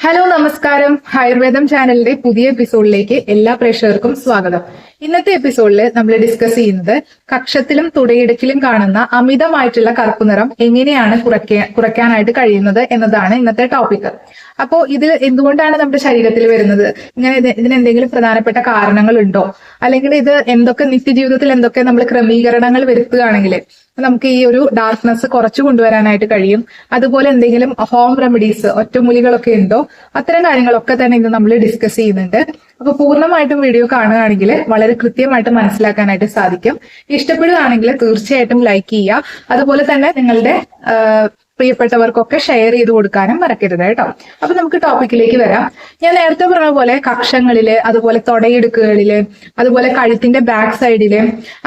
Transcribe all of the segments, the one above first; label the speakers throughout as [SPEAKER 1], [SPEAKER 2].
[SPEAKER 1] Hello നമസ്കാരം. ആയുർവേദം ചാനലിന്റെ പുതിയ എപ്പിസോഡിലേക്ക് എല്ലാ പ്രേക്ഷകർക്കും സ്വാഗതം. ഇന്നത്തെ എപ്പിസോഡിൽ നമ്മൾ ഡിസ്കസ് ചെയ്യുന്നത് കക്ഷത്തിലും തുടയിടുക്കിലും കാണുന്ന അമിതമായിട്ടുള്ള കറുപ്പ് നിറം എങ്ങനെയാണ് കുറയ്ക്കാൻ കുറയ്ക്കാനായിട്ട് കഴിയുന്നത് എന്നതാണ് ഇന്നത്തെ ടോപ്പിക് അപ്പോ ഇത് എന്തുകൊണ്ടാണ് നമ്മുടെ ശരീരത്തിൽ വരുന്നത്? ഇങ്ങനെ ഇത് ഇതിന് എന്തെങ്കിലും പ്രധാനപ്പെട്ട കാരണങ്ങൾ ഉണ്ടോ അല്ലെങ്കിൽ ഇത് എന്തൊക്കെ നിത്യജീവിതത്തിൽ എന്തൊക്കെ നമ്മൾ ക്രമീകരണങ്ങൾ വരുത്തുകയാണെങ്കിൽ നമുക്ക് ഈ ഒരു ഡാർക്ക്നെസ് കുറച്ചു കൊണ്ടുവരാനായിട്ട് കഴിയും. അതുപോലെ എന്തെങ്കിലും ഹോം റെമഡീസ് ഒറ്റമൂലികളൊക്കെ ഉണ്ടോ? അത്തരം കാര്യങ്ങളൊക്കെ തന്നെ ഇന്ന് നമ്മൾ ഡിസ്കസ് ചെയ്യുന്നുണ്ട്. അപ്പൊ പൂർണമായിട്ടും വീഡിയോ കാണുകയാണെങ്കിൽ വളരെ കൃത്യമായിട്ട് മനസ്സിലാക്കാനായിട്ട് സാധിക്കും. ഇഷ്ടപ്പെടുകയാണെങ്കിൽ തീർച്ചയായിട്ടും ലൈക്ക് ചെയ്യുക. അതുപോലെ തന്നെ നിങ്ങളുടെ പ്രിയപ്പെട്ടവർക്കൊക്കെ ഷെയർ ചെയ്ത് കൊടുക്കാനും മറക്കരുത് കേട്ടോ. അപ്പൊ നമുക്ക് ടോപ്പിക്കിലേക്ക് വരാം. ഞാൻ നേരത്തെ പറഞ്ഞ പോലെ കക്ഷങ്ങളിൽ അതുപോലെ തുടയെടുക്കുകളിൽ അതുപോലെ കഴുത്തിന്റെ ബാക്ക് സൈഡിൽ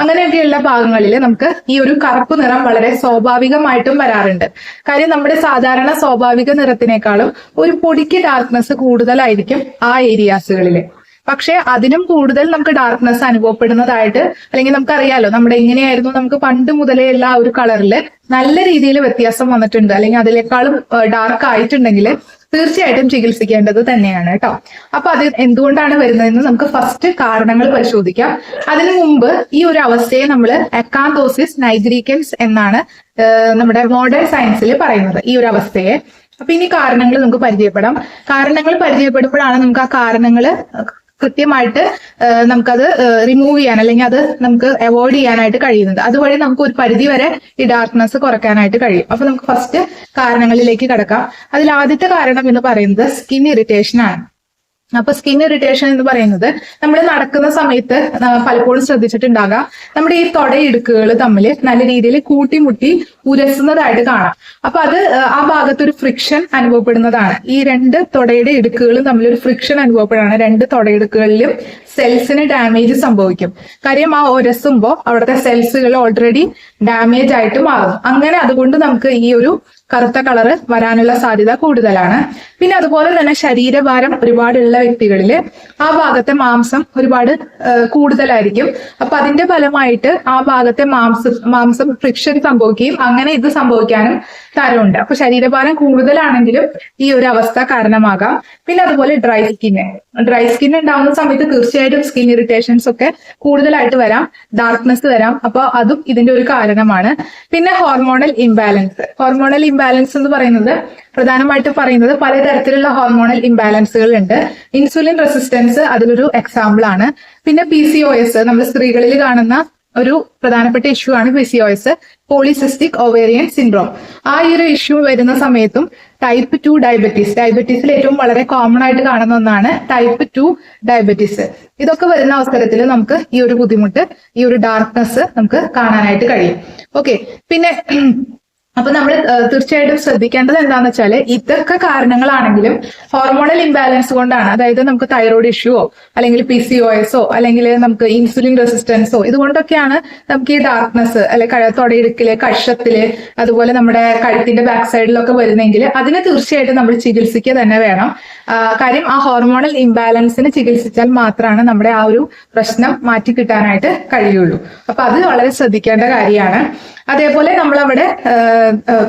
[SPEAKER 1] അങ്ങനെയൊക്കെയുള്ള ഭാഗങ്ങളിൽ നമുക്ക് ഈ ഒരു കറുപ്പ് നിറം വളരെ സ്വാഭാവികമായിട്ടും വരാറുണ്ട്. കാര്യം നമ്മുടെ സാധാരണ സ്വാഭാവിക നിറത്തിനേക്കാളും ഒരു പൊടിക്ക് ഡാർക്ക്നെസ് കൂടുതലായിരിക്കും ആ ഏരിയാസുകളിൽ പക്ഷെ അതിനും കൂടുതൽ നമുക്ക് ഡാർക്ക്നെസ് അനുഭവപ്പെടുന്നതായിട്ട് അല്ലെങ്കിൽ നമുക്കറിയാലോ നമ്മുടെ എങ്ങനെയായിരുന്നു നമുക്ക് പണ്ട് മുതലേ ഉള്ള ആ ഒരു കളറിൽ നല്ല രീതിയിൽ വ്യത്യാസം വന്നിട്ടുണ്ട്. അല്ലെങ്കിൽ അതിനേക്കാളും ഡാർക്ക് ആയിട്ടുണ്ടെങ്കിൽ തീർച്ചയായിട്ടും ചികിത്സിക്കേണ്ടത് തന്നെയാണ് കേട്ടോ. അപ്പൊ അത് എന്തുകൊണ്ടാണ് വരുന്നതെന്ന് നമുക്ക് ഫസ്റ്റ് കാരണങ്ങൾ പരിശോധിക്കാം. അതിനു മുമ്പ് ഈ ഒരു അവസ്ഥയെ നമ്മൾ അക്കാന്തോസിസ് നൈഗ്രീക്കൻസ് എന്നാണ് നമ്മുടെ മോഡേൺ സയൻസിൽ പറയുന്നത് ഈ ഒരു അവസ്ഥയെ. അപ്പൊ ഇനി കാരണങ്ങൾ നമുക്ക് പരിചയപ്പെടാം. കാരണങ്ങൾ പരിചയപ്പെടുമ്പോഴാണ് നമുക്ക് ആ കാരണങ്ങൾ കൃത്യമായിട്ട് നമുക്കത് റിമൂവ് ചെയ്യാൻ അല്ലെങ്കിൽ അത് നമുക്ക് അവോയ്ഡ് ചെയ്യാനായിട്ട് കഴിയുന്നത് അതുവഴി നമുക്ക് ഒരു പരിധി വരെ ഈ ഡാർക്ക്നെസ് കുറയ്ക്കാനായിട്ട് കഴിയും. അപ്പൊ നമുക്ക് ഫസ്റ്റ് കാരണങ്ങളിലേക്ക് കിടക്കാം. അതിൽ ആദ്യത്തെ കാരണം എന്ന് പറയുന്നത് സ്കിൻ ഇറിറ്റേഷൻ ആണ്. അപ്പൊ സ്കിൻ ഇറിറ്റേഷൻ എന്ന് പറയുന്നത് നമ്മൾ നടക്കുന്ന സമയത്ത് പലപ്പോഴും ശ്രദ്ധിച്ചിട്ടുണ്ടാകാം. നമ്മുടെ ഈ തൊടയിടുക്കുകൾ തമ്മിൽ നല്ല രീതിയിൽ കൂട്ടിമുട്ടി ഉരസുന്നതായിട്ട് കാണാം. അപ്പൊ അത് ആ, ഭാഗത്തൊരു ഫ്രിക്ഷൻ അനുഭവപ്പെടുന്നതാണ്. ഈ രണ്ട് തൊടയുടെ ഇടുക്കുകളും തമ്മിൽ ഒരു ഫ്രിക്ഷൻ അനുഭവപ്പെടുകയാണ് രണ്ട് തൊടയിടുക്കുകളിലും സെൽസിന് ഡാമേജ് സംഭവിക്കും. കാര്യം ആ ഉരസുമ്പോൾ അവിടുത്തെ സെൽസുകൾ ഓൾറെഡി ഡാമേജ് ആയിട്ട് മാറും. അങ്ങനെ അതുകൊണ്ട് നമുക്ക് ഈ ഒരു കറുത്ത കളറ് വരാനുള്ള സാധ്യത കൂടുതലാണ്. പിന്നെ അതുപോലെ തന്നെ ശരീരഭാരം ഒരുപാടുള്ള വ്യക്തികളിൽ ആ ഭാഗത്തെ മാംസം ഒരുപാട് കൂടുതലായിരിക്കും. അപ്പൊ അതിന്റെ ഫലമായിട്ട് ആ ഭാഗത്തെ മാംസം മാംസം ഫ്രിക്ഷൻ സംഭവിക്കുകയും അങ്ങനെ ഇത് സംഭവിക്കാനും തരമുണ്ട്. അപ്പൊ ശരീരഭാരം കൂടുതലാണെങ്കിലും ഈ ഒരു അവസ്ഥ കാരണമാകാം. പിന്നെ അതുപോലെ ഡ്രൈ സ്കിന്ന് ഡ്രൈ സ്കിൻ ഉണ്ടാവുന്ന സമയത്ത് തീർച്ചയായിട്ടും സ്കിൻ ഇറിറ്റേഷൻസ് ഒക്കെ കൂടുതലായിട്ട് വരാം. ഡാർക്ക്നെസ് വരാം. അപ്പൊ അതും ഇതിന്റെ ഒരു കാരണമാണ്. പിന്നെ ഹോർമോണൽ ഇംബാലൻസ് ഹോർമോണൽ ഇംബാലൻസ് എന്ന് പറയുന്നത് പ്രധാനമായിട്ട് പറയുന്നത് പലതരത്തിലുള്ള ഹോർമോണൽ ഇംബാലൻസുകൾ ഉണ്ട്. ഇൻസുലിൻ റെസിസ്റ്റൻസ് അതിലൊരു എക്സാമ്പിൾ ആണ്. പിന്നെ പി സി ഒ എസ് നമ്മൾ സ്ത്രീകളിൽ കാണുന്ന ഒരു പ്രധാനപ്പെട്ട ഇഷ്യൂ ആണ് P C O S polycystic ovarian syndrome ആ ഈ ഒരു ഇഷ്യൂ വരുന്ന സമയത്തും ടൈപ്പ് ടു ഡയബറ്റീസ് ഡയബറ്റീസിൽ ഏറ്റവും വളരെ കോമൺ ആയിട്ട് കാണുന്ന ഒന്നാണ് ടൈപ്പ് ടു ഡയബറ്റീസ് ഇതൊക്കെ വരുന്ന അവസരത്തിൽ നമുക്ക് ഈ ഒരു ബുദ്ധിമുട്ട് ഈ ഒരു ഡാർക്ക്നെസ് നമുക്ക് കാണാനായിട്ട് കഴിയും. ഓക്കെ പിന്നെ അപ്പൊ നമ്മൾ തീർച്ചയായിട്ടും ശ്രദ്ധിക്കേണ്ടത് എന്താണെന്ന് വെച്ചാൽ ഇതൊക്കെ കാരണങ്ങളാണെങ്കിലും ഹോർമോണൽ ഇംബാലൻസ് കൊണ്ടാണ്. അതായത് നമുക്ക് തൈറോയ്ഡ് ഇഷ്യൂവോ അല്ലെങ്കിൽ പി സി ഒ എസോ അല്ലെങ്കിൽ നമുക്ക് ഇൻസുലിൻ റെസിസ്റ്റൻസോ ഇതുകൊണ്ടൊക്കെയാണ് നമുക്ക് ഈ ഡാർക്ക്നെസ് അല്ലെ തൊടയിടുക്കിൽ കഷത്തിൽ അതുപോലെ നമ്മുടെ കഴുത്തിന്റെ ബാക്ക് സൈഡിലൊക്കെ വരുന്നെങ്കിൽ അതിനെ തീർച്ചയായിട്ടും നമ്മൾ ചികിത്സിക്കുക തന്നെ വേണം. കാര്യം ആ ഹോർമോണൽ ഇംബാലൻസിന് ചികിത്സിച്ചാൽ മാത്രമാണ് നമ്മുടെ ആ ഒരു പ്രശ്നം മാറ്റി കിട്ടാനായിട്ട് കഴിയുള്ളൂ. അപ്പൊ അത് വളരെ ശ്രദ്ധിക്കേണ്ട കാര്യമാണ്. അതേപോലെ നമ്മൾ അവിടെ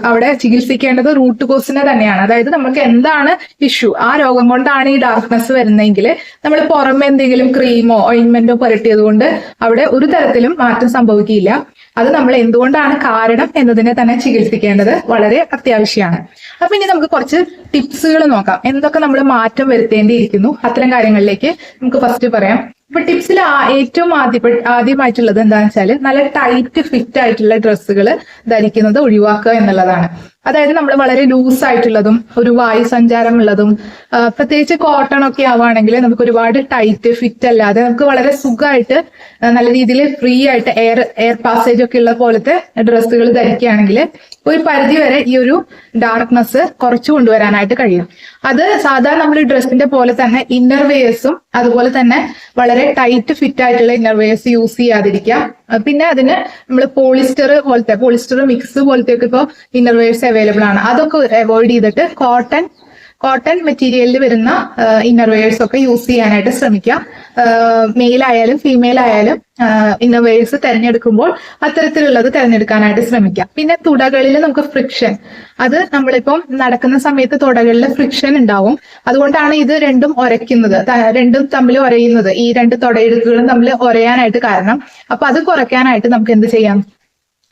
[SPEAKER 1] അവിടെ ചികിത്സിക്കേണ്ടത് റൂട്ട് കോസിനെ തന്നെയാണ്. അതായത് നമുക്ക് എന്താണ് ഇഷ്യൂ ആ രോഗം കൊണ്ടാണ് ഈ ഡാർക്ക്നെസ് വരുന്നതെങ്കിൽ നമ്മൾ പുറമെ എന്തെങ്കിലും ക്രീമോ ഓയിൻമെന്റോ പുരട്ടിയത് കൊണ്ട് അവിടെ ഒരു തരത്തിലും മാറ്റം സംഭവിക്കില്ല അത് നമ്മൾ എന്തുകൊണ്ടാണ് കാരണം എന്നതിനെ തന്നെ ചികിത്സിക്കേണ്ടത് വളരെ അത്യാവശ്യമാണ്. അപ്പൊ ഇനി നമുക്ക് കുറച്ച് ടിപ്സുകൾ നോക്കാം. എന്തൊക്കെ നമ്മൾ മാറ്റം വരുത്തേണ്ടിയിരിക്കുന്നു? അത്തരം കാര്യങ്ങളിലേക്ക് നമുക്ക് ഫസ്റ്റ് പറയാം. ഇപ്പൊ ടിപ്സിൽ ഏറ്റവും ആദ്യ ആദ്യമായിട്ടുള്ളത് എന്താണെന്ന് വെച്ചാൽ നല്ല ടൈറ്റ് ഫിറ്റ് ആയിട്ടുള്ള ഡ്രസ്സുകൾ ധരിക്കുന്നത് ഒഴിവാക്കുക എന്നുള്ളതാണ്. അതായത് നമ്മൾ വളരെ ലൂസ് ആയിട്ടുള്ളതും ഒരു വായു സഞ്ചാരമുള്ളതും ഉള്ളതും പ്രത്യേകിച്ച് കോട്ടൺ ഒക്കെ ആവുകയാണെങ്കിൽ നമുക്ക് ഒരുപാട് ടൈറ്റ് ഫിറ്റ് അല്ലാതെ നമുക്ക് വളരെ സുഖമായിട്ട് നല്ല രീതിയിൽ ഫ്രീ ആയിട്ട് എയർ എയർ പാസേജ് ഒക്കെ ഉള്ള പോലത്തെ ഡ്രസ്സുകൾ ധരിക്കുകയാണെങ്കിൽ ഒരു പരിധി വരെ ഈ ഒരു ഡാർക്ക്നെസ് കുറച്ചു കൊണ്ടുവരാനായിട്ട് കഴിയും. അത് സാധാരണ നമ്മൾ ഡ്രസ്സിന്റെ പോലെ തന്നെ ഇന്നർ വെയേഴ്സും അതുപോലെ തന്നെ വളരെ ടൈറ്റ് ഫിറ്റ് ആയിട്ടുള്ള ഇന്നർ വെയേഴ്സ് യൂസ് ചെയ്യാതിരിക്കുക. പിന്നെ അതിന് നമ്മൾ പോളിസ്റ്റർ പോലത്തെ പോളിസ്റ്റർ മിക്സ് പോലത്തെ ഒക്കെ ഇപ്പോൾ ഇന്നർ വെയേഴ്സ് അവൈലബിൾ ആണ്. അതൊക്കെ അവോയ്ഡ് ചെയ്തിട്ട് കോട്ടൺ കോട്ടൺ മെറ്റീരിയലിൽ വരുന്ന ഇന്നർവെയേഴ്സ് ഒക്കെ യൂസ് ചെയ്യാനായിട്ട് ശ്രമിക്കാം. മെയിൽ ആയാലും ഫീമെയിൽ ആയാലും ഇന്നർവെയേഴ്സ് തിരഞ്ഞെടുക്കുമ്പോൾ അത്തരത്തിലുള്ളത് തിരഞ്ഞെടുക്കാനായിട്ട് ശ്രമിക്കാം. പിന്നെ തുടകളിൽ നമുക്ക് ഫ്രിക്ഷൻ അത് നമ്മളിപ്പം നടക്കുന്ന സമയത്ത് തുടകളിൽ ഫ്രിക്ഷൻ ഉണ്ടാവും. അതുകൊണ്ടാണ് ഇത് രണ്ടും ഒരയ്ക്കുന്നത്. രണ്ടും തമ്മിൽ ഒരയുന്നത്. ഈ രണ്ട് തുടയിടുക്കുകളും തമ്മിൽ ഒരയാനായിട്ട് കാരണം. അപ്പൊ അത് കുറയ്ക്കാനായിട്ട് നമുക്ക് എന്ത് ചെയ്യാം?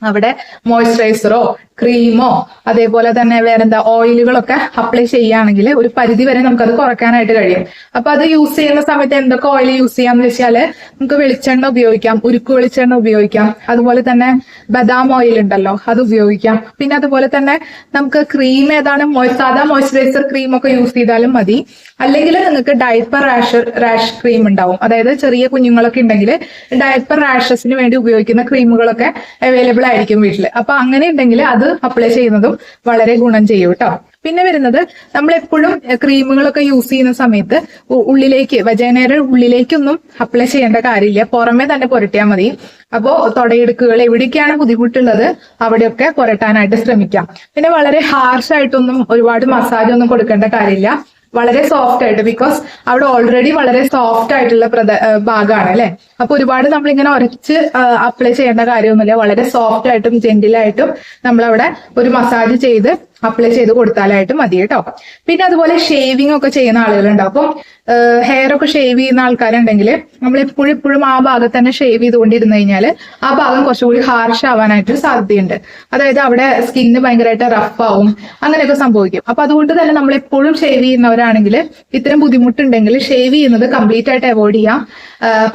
[SPEAKER 1] അവിടെ മോയ്സ്ചറൈസറോ ക്രീമോ അതേപോലെ തന്നെ വേറെന്താ ഓയിലുകളൊക്കെ അപ്ലൈ ചെയ്യുകയാണെങ്കിൽ ഒരു പരിധി വരെ നമുക്കത് കുറയ്ക്കാനായിട്ട് കഴിയും. അപ്പൊ അത് യൂസ് ചെയ്യുന്ന സമയത്ത് എന്തൊക്കെ ഓയിൽ യൂസ് ചെയ്യാന്ന് വെച്ചാൽ നമുക്ക് വെളിച്ചെണ്ണ ഉപയോഗിക്കാം ഉരുക്ക് വെളിച്ചെണ്ണ ഉപയോഗിക്കാം. അതുപോലെ തന്നെ ബദാം ഓയിൽ ഉണ്ടല്ലോ അത് ഉപയോഗിക്കാം. പിന്നെ അതുപോലെ തന്നെ നമുക്ക് ക്രീം ഏതാണ് സാധാ മോയ്സ്ചറൈസർ ക്രീം ഒക്കെ യൂസ് ചെയ്താലും മതി. അല്ലെങ്കിൽ നിങ്ങൾക്ക് ഡയപ്പർ റാഷ് റാഷ് ക്രീം ഉണ്ടാവും. അതായത് ചെറിയ കുഞ്ഞുങ്ങളൊക്കെ ഉണ്ടെങ്കിൽ ഡയപ്പർ റാഷസിന് വേണ്ടി ഉപയോഗിക്കുന്ന ക്രീമുകളൊക്കെ അവൈലബിൾ ആയിരിക്കും വീട്ടിൽ അപ്പൊ അങ്ങനെ ഉണ്ടെങ്കിൽ അത് അപ്ലൈ ചെയ്യുന്നതും വളരെ ഗുണം ചെയ്യും കേട്ടോ പിന്നെ വരുന്നത് നമ്മൾ എപ്പോഴും ക്രീമുകളൊക്കെ യൂസ് ചെയ്യുന്ന സമയത്ത് ഉള്ളിലേക്ക് വജേനയുടെ ഉള്ളിലേക്കൊന്നും അപ്ലൈ ചെയ്യേണ്ട കാര്യമില്ല. പുറമേ തന്നെ പുരട്ടിയാൽ മതി. അപ്പോ തുടയെടുക്കുകൾ എവിടേക്കാണ് ബുദ്ധിമുട്ടുള്ളത് അവിടെയൊക്കെ പുരട്ടാനായിട്ട് ശ്രമിക്കാം. പിന്നെ വളരെ ഹാർഷ് ആയിട്ടൊന്നും ഒരുപാട് മസാജ് ഒന്നും കൊടുക്കേണ്ട കാര്യമില്ല. വളരെ സോഫ്റ്റ് ആയിട്ട് ബിക്കോസ് അവിടെ ഓൾറെഡി വളരെ സോഫ്റ്റ് ആയിട്ടുള്ള പ്രദ ഭാഗമാണ് അല്ലെ? അപ്പൊ ഒരുപാട് നമ്മളിങ്ങനെ ഉരച്ച് അപ്ലൈ ചെയ്യേണ്ട കാര്യമൊന്നുമില്ല. വളരെ സോഫ്റ്റ് ആയിട്ടും ജെന്റിലായിട്ടും നമ്മളവിടെ ഒരു മസാജ് ചെയ്ത് അപ്ലൈ ചെയ്ത് കൊടുത്താലായിട്ട് മതി കേട്ടോ. പിന്നെ അതുപോലെ ഷേവിംഗ് ഒക്കെ ചെയ്യുന്ന ആളുകളുണ്ട്. അപ്പം ഹെയർ ഒക്കെ ഷേവ് ചെയ്യുന്ന ആൾക്കാരുണ്ടെങ്കിൽ നമ്മൾ എപ്പോഴും എപ്പോഴും ആ ഭാഗത്ത് തന്നെ ഷേവ് ചെയ്തുകൊണ്ടിരുന്നു കഴിഞ്ഞാൽ ആ ഭാഗം കുറച്ചുകൂടി ഹാർഷ് ആവാനായിട്ട് സാധ്യതയുണ്ട്. അതായത് അവിടെ സ്കിന്ന് ഭയങ്കരമായിട്ട് റഫ് ആവും. അങ്ങനെയൊക്കെ സംഭവിക്കും. അപ്പൊ അതുകൊണ്ട് തന്നെ നമ്മൾ എപ്പോഴും ഷേവ് ചെയ്യുന്നവരാണെങ്കിൽ ഇത്തരം ബുദ്ധിമുട്ടുണ്ടെങ്കിൽ ഷേവ് ചെയ്യുന്നത് കംപ്ലീറ്റ് ആയിട്ട് അവോയ്ഡ് ചെയ്യാം.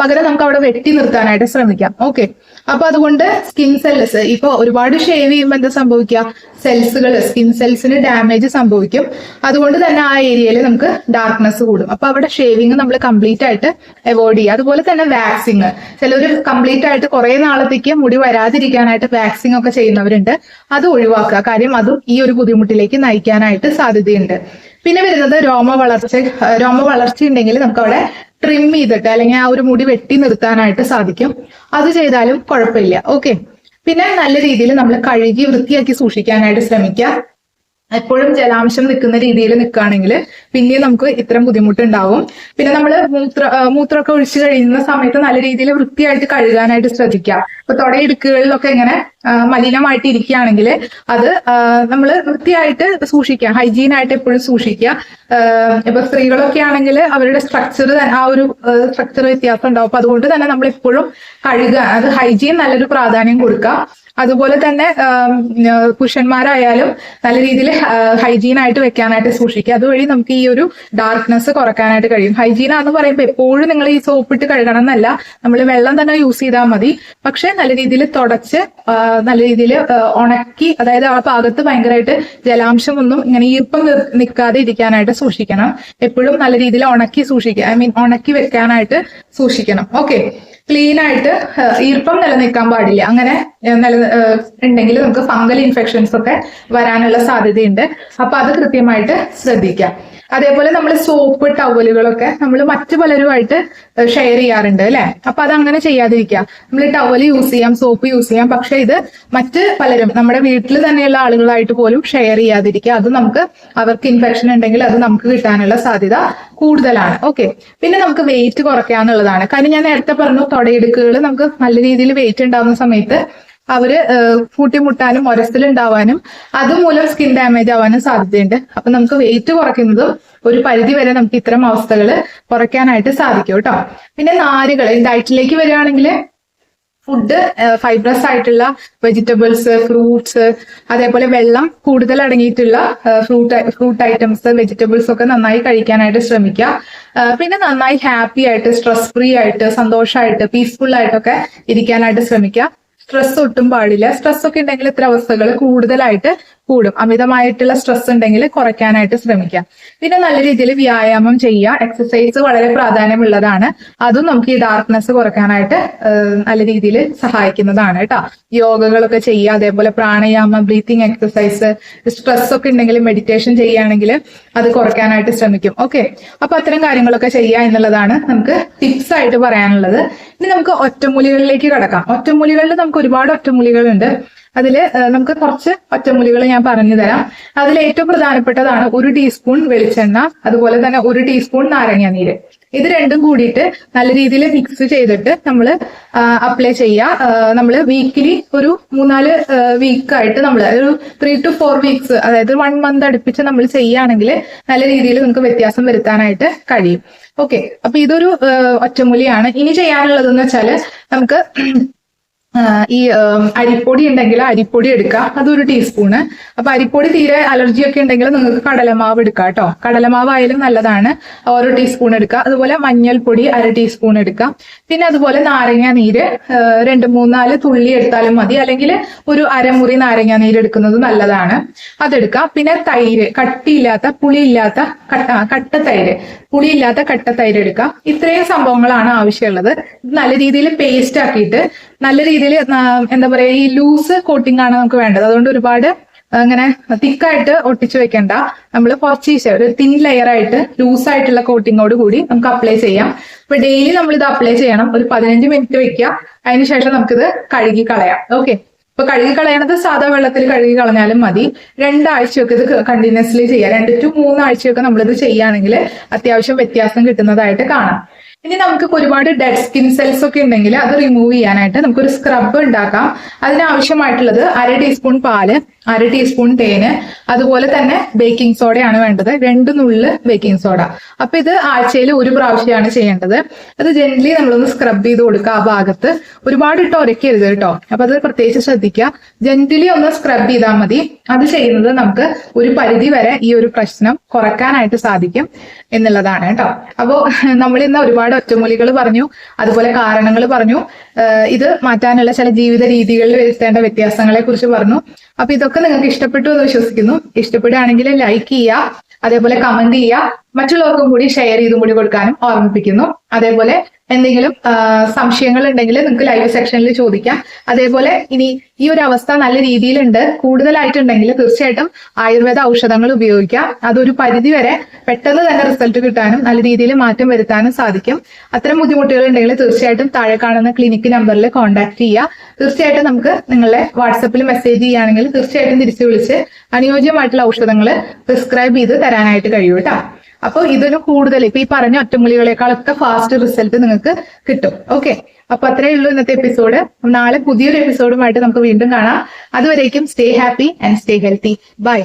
[SPEAKER 1] പകരം നമുക്ക് അവിടെ വെട്ടി നിർത്താനായിട്ട് ശ്രമിക്കാം. ഓക്കെ അപ്പൊ അതുകൊണ്ട് സ്കിൻ സെൽസ് ഇപ്പൊ ഒരുപാട് ഷേവ് ചെയ്യുമ്പോൾ എന്താ സംഭവിക്കുക? സെൽസുകൾ സ്കിൻ സെൽസിന് ഡാമേജ് സംഭവിക്കും. അതുകൊണ്ട് തന്നെ ആ ഏരിയയിൽ നമുക്ക് ഡാർക്ക്നെസ് കൂടും. അപ്പൊ അവിടെ ഷേവിങ് നമ്മൾ കംപ്ലീറ്റ് ആയിട്ട് അവോയ്ഡ് ചെയ്യുക. അതുപോലെ തന്നെ വാക്സിങ് ചിലർ കംപ്ലീറ്റ് ആയിട്ട് കുറെ നാളത്തേക്ക് മുടി വരാതിരിക്കാനായിട്ട് വാക്സിങ് ഒക്കെ ചെയ്യുന്നവരുണ്ട്. അത് ഒഴിവാക്കുക. കാര്യം അതും ഈ ഒരു ബുദ്ധിമുട്ടിലേക്ക് നയിക്കാനായിട്ട് സാധ്യതയുണ്ട്. പിന്നെ വരുന്നത് രോമ വളർച്ച രോമ വളർച്ച ഉണ്ടെങ്കിൽ നമുക്ക് അവിടെ ട്രിം ചെയ്തിട്ട് അല്ലെങ്കിൽ ആ ഒരു മുടി വെട്ടി നിർത്താനായിട്ട് സാധിക്കും. അത് ചെയ്താലും കുഴപ്പമില്ല. ഓക്കെ പിന്നെ നല്ല രീതിയിൽ നമ്മൾ കഴുകി വൃത്തിയാക്കി സൂക്ഷിക്കാനായിട്ട് ശ്രമിക്കുക. എപ്പോഴും ജലാംശം നിൽക്കുന്ന രീതിയിൽ നിൽക്കുകയാണെങ്കിൽ പിന്നെയും നമുക്ക് ഇത്തരം ബുദ്ധിമുട്ടുണ്ടാവും. പിന്നെ നമ്മൾ മൂത്ര മൂത്രമൊക്കെ ഒഴിച്ചു കഴിയുന്ന സമയത്ത് നല്ല രീതിയിൽ വൃത്തിയായിട്ട് കഴുകാനായിട്ട് ശ്രദ്ധിക്കുക. ഇപ്പൊ തുടയിടുക്കുകളിലൊക്കെ ഇങ്ങനെ മലിനമായിട്ട് ഇരിക്കുകയാണെങ്കിൽ അത് നമ്മൾ വൃത്തിയായിട്ട് സൂക്ഷിക്കുക. ഹൈജീൻ ആയിട്ട് എപ്പോഴും സൂക്ഷിക്കുക. ഇപ്പൊ സ്ത്രീകളൊക്കെ ആണെങ്കിൽ അവരുടെ സ്ട്രക്ചർ ആ ഒരു സ്ട്രക്ചർ വ്യത്യാസം ഉണ്ടാവും. അപ്പൊ അതുകൊണ്ട് തന്നെ നമ്മൾ എപ്പോഴും കഴുകുക. അത് ഹൈജീൻ നല്ലൊരു പ്രാധാന്യം കൊടുക്കുക. അതുപോലെ തന്നെ പുരുഷന്മാരായാലും നല്ല രീതിയിൽ ഹൈജീൻ ആയിട്ട് വെക്കാനായിട്ട് സൂക്ഷിക്കുക. അതുവഴി നമുക്ക് ഈ ഒരു ഡാർക്ക്നെസ് കുറക്കാനായിട്ട് കഴിയും. ഹൈജീന എന്ന് പറയുമ്പോൾ എപ്പോഴും നിങ്ങൾ ഈ സോപ്പിട്ട് കഴുകണം എന്നല്ല നമ്മൾ വെള്ളം തന്നെ യൂസ് ചെയ്താൽ മതി. പക്ഷെ നല്ല രീതിയിൽ തുടച്ച് നല്ല രീതിയിൽ ഉണക്കി അതായത് ആ ഭാഗത്ത് ഭയങ്കരമായിട്ട് ജലാംശമൊന്നും ഇങ്ങനെ ഈർപ്പം നിൽക്കാതെ ഇരിക്കാനായിട്ട് സൂക്ഷിക്കണം. എപ്പോഴും നല്ല രീതിയിൽ ഉണക്കി സൂക്ഷിക്കുക ഐ മീൻ ഉണക്കി വെക്കാനായിട്ട് സൂക്ഷിക്കണം. ഓക്കെ ക്ലീൻ ആയിട്ട് ഈർപ്പം നിലനിൽക്കാൻ പാടില്ല. അങ്ങനെ നില ഉണ്ടെങ്കിൽ നമുക്ക് ഫംഗൽ ഇൻഫെക്ഷൻസ് ഒക്കെ വരാനുള്ള സാധ്യതയുണ്ട്. അപ്പൊ അത് കൃത്യമായിട്ട് ശ്രദ്ധിക്കാം. അതേപോലെ നമ്മൾ സോപ്പ് ടവലുകളൊക്കെ നമ്മൾ മറ്റു പലരുമായിട്ട് ഷെയർ ചെയ്യാറുണ്ട് അല്ലെ? അപ്പൊ അത് അങ്ങനെ ചെയ്യാതിരിക്കുക. നമ്മൾ ടവൽ യൂസ് ചെയ്യാം സോപ്പ് യൂസ് ചെയ്യാം. പക്ഷെ ഇത് മറ്റ് പലരും നമ്മുടെ വീട്ടിൽ തന്നെയുള്ള ആളുകളായിട്ട് പോലും ഷെയർ ചെയ്യാതിരിക്കുക. അത് നമുക്ക് അവർക്ക് ഇൻഫെക്ഷൻ ഉണ്ടെങ്കിൽ അത് നമുക്ക് കിട്ടാനുള്ള സാധ്യത കൂടുതലാണ്. ഓക്കെ പിന്നെ നമുക്ക് വെയിറ്റ് കുറയ്ക്കാന്നുള്ളതാണ് കാര്യം ഞാൻ നേരത്തെ പറഞ്ഞു തൊടയിടുക്കുകൾ നമുക്ക് നല്ല രീതിയിൽ വെയിറ്റ് ഉണ്ടാകുന്ന സമയത്ത് അവർ കൂട്ടിമുട്ടാനും ഒരസലുണ്ടാവാനും അതുമൂലം സ്കിൻ ഡാമേജ് ആവാനും സാധ്യതയുണ്ട്. അപ്പൊ നമുക്ക് വെയിറ്റ് കുറയ്ക്കുന്നതും ഒരു പരിധി വരെ നമുക്ക് ഇത്തരം അവസ്ഥകൾ കുറയ്ക്കാനായിട്ട് സാധിക്കും കേട്ടോ. പിന്നെ നാരുകൾ ഡയറ്റിലേക്ക് വരികയാണെങ്കിൽ ഫുഡ് ഫൈബ്രസ് ആയിട്ടുള്ള വെജിറ്റബിൾസ് ഫ്രൂട്ട്സ് അതേപോലെ വെള്ളം കൂടുതൽ അടങ്ങിയിട്ടുള്ള ഫ്രൂട്ട് ഫ്രൂട്ട് ഐറ്റംസ് വെജിറ്റബിൾസ് ഒക്കെ നന്നായി കഴിക്കാനായിട്ട് ശ്രമിക്കുക പിന്നെ നന്നായി ഹാപ്പി ആയിട്ട് സ്ട്രെസ് ഫ്രീ ആയിട്ട് സന്തോഷമായിട്ട് പീസ്ഫുൾ ആയിട്ടൊക്കെ ഇരിക്കാനായിട്ട് ശ്രമിക്കുക സ്ട്രെസ് ഒട്ടും പാടില്ല. സ്ട്രെസ് ഒക്കെ ഉണ്ടെങ്കിൽ ഇത്തരം അവസ്ഥകൾ കൂടുതലായിട്ട് കൂടും. അമിതമായിട്ടുള്ള സ്ട്രെസ് ഉണ്ടെങ്കിൽ കുറയ്ക്കാനായിട്ട് ശ്രമിക്കാം. പിന്നെ നല്ല രീതിയിൽ വ്യായാമം ചെയ്യുക. എക്സസൈസ് വളരെ പ്രാധാന്യമുള്ളതാണ്. അതും നമുക്ക് ഈ ഡാർക്ക്നെസ് കുറയ്ക്കാനായിട്ട് നല്ല രീതിയിൽ സഹായിക്കുന്നതാണ് കേട്ടോ. യോഗകളൊക്കെ ചെയ്യുക. അതേപോലെ പ്രാണായാമം ബ്രീത്തിങ് എക്സസൈസ് സ്ട്രെസ് ഒക്കെ ഉണ്ടെങ്കിൽ മെഡിറ്റേഷൻ ചെയ്യുകയാണെങ്കിൽ അത് കുറയ്ക്കാനായിട്ട് ശ്രമിക്കും. ഓക്കെ അപ്പൊ അത്തരം കാര്യങ്ങളൊക്കെ ചെയ്യുക എന്നുള്ളതാണ് നമുക്ക് ടിപ്സ് ആയിട്ട് പറയാനുള്ളത്. ഇനി നമുക്ക് ഒറ്റമൂലികളിലേക്ക് കടക്കാം. ഒറ്റമൂലികളിൽ നമുക്ക് ഒരുപാട് ഒറ്റമൂലികളുണ്ട്. അതിൽ നമുക്ക് കുറച്ച് ഒറ്റമൂലികൾ ഞാൻ പറഞ്ഞു തരാം അതിൽ ഏറ്റവും പ്രധാനപ്പെട്ടതാണ് ഒരു ടീസ്പൂൺ വെളിച്ചെണ്ണ അതുപോലെ തന്നെ ഒരു ടീസ്പൂൺ നാരങ്ങ നീര്. ഇത് രണ്ടും കൂടിയിട്ട് നല്ല രീതിയിൽ മിക്സ് ചെയ്തിട്ട് നമ്മൾ അപ്ലൈ ചെയ്യുക നമ്മൾ വീക്കിലി ഒരു മൂന്നാൽ വീക്കായിട്ട് നമ്മൾ ഒരു ത്രീ ടു ഫോർ വീക്സ് അതായത് വൺ മന്ത് അടുപ്പിച്ച് നമ്മൾ ചെയ്യുകയാണെങ്കിൽ നല്ല രീതിയിൽ നമുക്ക് വ്യത്യാസം വരുത്താനായിട്ട് കഴിയും. ഓക്കെ അപ്പൊ ഇതൊരു ഒറ്റമൂലിയാണ്. ഇനി ചെയ്യാനുള്ളതെന്ന് വെച്ചാൽ നമുക്ക് ഈ അരിപ്പൊടി ഉണ്ടെങ്കിൽ അരിപ്പൊടി എടുക്കുക. അതൊരു ടീസ്പൂണ്. അപ്പൊ അരിപ്പൊടി തീരെ അലർജി ഒക്കെ ഉണ്ടെങ്കിൽ നിങ്ങൾക്ക് കടലമാവ് എടുക്കാം കേട്ടോ. കടലമാവ് ആയാലും നല്ലതാണ്. ഓരോ ടീസ്പൂൺ എടുക്കുക. അതുപോലെ മഞ്ഞൾപ്പൊടി അര ടീസ്പൂൺ എടുക്കാം പിന്നെ അതുപോലെ നാരങ്ങ നീര് രണ്ട് മൂന്നാൽ തുള്ളി എടുത്താലും മതി. അല്ലെങ്കിൽ ഒരു അരമുറി നാരങ്ങ നീര് എടുക്കുന്നത് നല്ലതാണ്. അതെടുക്കാം പിന്നെ തൈര് കട്ടിയില്ലാത്ത പുളിയില്ലാത്ത കട്ട കട്ട തൈര് പുളിയില്ലാത്ത കട്ട തൈര് എടുക്കാം ഇത്രയും സംഭവങ്ങളാണ് ആവശ്യമുള്ളത്. നല്ല രീതിയിൽ പേസ്റ്റ് ആക്കിയിട്ട് നല്ല രീതിയിൽ എന്താ പറയാ ഈ ലൂസ് കോട്ടിംഗ് ആണ് നമുക്ക് വേണ്ടത്. അതുകൊണ്ട് ഒരുപാട് അങ്ങനെ തിക്കായിട്ട് ഒട്ടിച്ചു വെക്കണ്ട. നമ്മൾ കുറച്ച് ഒരു തിൻ ലെയർ ആയിട്ട് ലൂസ് ആയിട്ടുള്ള കോട്ടിങ്ങോട് കൂടി നമുക്ക് അപ്ലൈ ചെയ്യാം. ഇപ്പൊ ഡെയിലി നമ്മൾ ഇത് അപ്ലൈ ചെയ്യണം. ഒരു പതിനഞ്ച് മിനിറ്റ് വെക്കുക അതിനുശേഷം നമുക്കിത് കഴുകി കളയാം. ഓക്കെ ഇപ്പൊ കഴുകി കളയണത് സാധാ വെള്ളത്തിൽ കഴുകി കളഞ്ഞാലും മതി. രണ്ടാഴ്ചയൊക്കെ ഇത് കണ്ടിന്യൂസ്ലി ചെയ്യാം. രണ്ട് ടു മൂന്നാഴ്ചയൊക്കെ നമ്മളിത് ചെയ്യുകയാണെങ്കിൽ അത്യാവശ്യം വ്യത്യാസം കിട്ടുന്നതായിട്ട് കാണാം. ഇനി നമുക്ക് ഒരുപാട് ഡെഡ് സ്കിൻ സെൽസ് ഒക്കെ ഉണ്ടെങ്കിൽ അത് റിമൂവ് ചെയ്യാനായിട്ട് നമുക്കൊരു സ്ക്രബ് ഉണ്ടാക്കാം. അതിനാവശ്യമായിട്ടുള്ളത് അര ടീസ്പൂൺ പാൽ അര ടീസ്പൂൺ തേന് അതുപോലെ തന്നെ ബേക്കിംഗ് സോഡയാണ് വേണ്ടത്. രണ്ട് നുള്ള് ബേക്കിംഗ് സോഡ അപ്പൊ ഇത് ആഴ്ചയിൽ ഒരു പ്രാവശ്യമാണ് ചെയ്യേണ്ടത്. അത് ജെന്റ്ലി നമ്മളൊന്ന് സ്ക്രബ് ചെയ്ത് കൊടുക്കുക ആ ഭാഗത്ത്. ഒരുപാട് ഇട്ട് ഉരക്കരുത് കേട്ടോ. അപ്പൊ അത് പ്രത്യേകിച്ച് ശ്രദ്ധിക്കുക. ജെന്റ്ലി ഒന്ന് സ്ക്രബ് ചെയ്താൽ മതി. അത് ചെയ്യുന്നത് നമുക്ക് ഒരു പരിധി വരെ ഈ ഒരു പ്രശ്നം കുറക്കാനായിട്ട് സാധിക്കും എന്നുള്ളതാണ് കേട്ടോ. അപ്പോ നമ്മൾ ഇന്ന് ഒരുപാട് ഒറ്റമൂലികൾ പറഞ്ഞു. അതുപോലെ കാരണങ്ങൾ പറഞ്ഞു. ഇത് മാറ്റാനുള്ള ചില ജീവിത രീതികളിൽ വരുത്തേണ്ട വ്യത്യാസങ്ങളെ കുറിച്ച് പറഞ്ഞു. അപ്പൊ ഇതൊക്കെ നിങ്ങൾക്ക് ഇഷ്ടപ്പെട്ടു എന്ന് വിശ്വസിക്കുന്നു. ഇഷ്ടപ്പെടുകയാണെങ്കിൽ ലൈക്ക് ചെയ്യുക. അതേപോലെ കമന്റ് ചെയ്യുക. മറ്റുള്ളവർക്കും കൂടി ഷെയർ ചെയ്തും കൂടി കൊടുക്കാനും ഓർമ്മിപ്പിക്കുന്നു. അതേപോലെ എന്തെങ്കിലും സംശയങ്ങൾ ഉണ്ടെങ്കിൽ നിങ്ങൾക്ക് ലൈവ് സെക്ഷനിൽ ചോദിക്കാം. അതേപോലെ ഇനി ഈ ഒരു അവസ്ഥ നല്ല രീതിയിലുണ്ട്. കൂടുതലായിട്ടുണ്ടെങ്കിൽ തീർച്ചയായിട്ടും ആയുർവേദ ഔഷധങ്ങൾ ഉപയോഗിക്കാം. അതൊരു പരിധി വരെ പെട്ടെന്ന് തന്നെ റിസൾട്ട് കിട്ടാനും നല്ല രീതിയിൽ മാറ്റം വരുത്താനും സാധിക്കും. അത്തരം ബുദ്ധിമുട്ടുകൾ ഉണ്ടെങ്കിൽ തീർച്ചയായിട്ടും താഴെ കാണുന്ന ക്ലിനിക്ക് നമ്പറിൽ കോൺടാക്ട് ചെയ്യുക. തീർച്ചയായിട്ടും നമുക്ക് നിങ്ങളെ വാട്സപ്പിൽ മെസ്സേജ് ചെയ്യുകയാണെങ്കിൽ തീർച്ചയായിട്ടും തിരിച്ചു വിളിച്ച് അനുയോജ്യമായിട്ടുള്ള ഔഷധങ്ങൾ പ്രിസ്ക്രൈബ് ചെയ്ത് തരാനായിട്ട് കഴിയും കേട്ടോ. അപ്പോൾ ഇതിന് കൂടുതൽ ഇപ്പൊ ഈ പറഞ്ഞ ഒറ്റമൂലികളെക്കാളൊക്കെ ഫാസ്റ്റ് റിസൾട്ട് നിങ്ങൾക്ക് കിട്ടും. ഓക്കെ അപ്പൊ അത്രയേ ഉള്ളൂ ഇന്നത്തെ എപ്പിസോഡ് നാളെ പുതിയൊരു എപ്പിസോഡുമായിട്ട് നമുക്ക് വീണ്ടും കാണാം. അതുവരേക്കും stay happy and stay healthy bye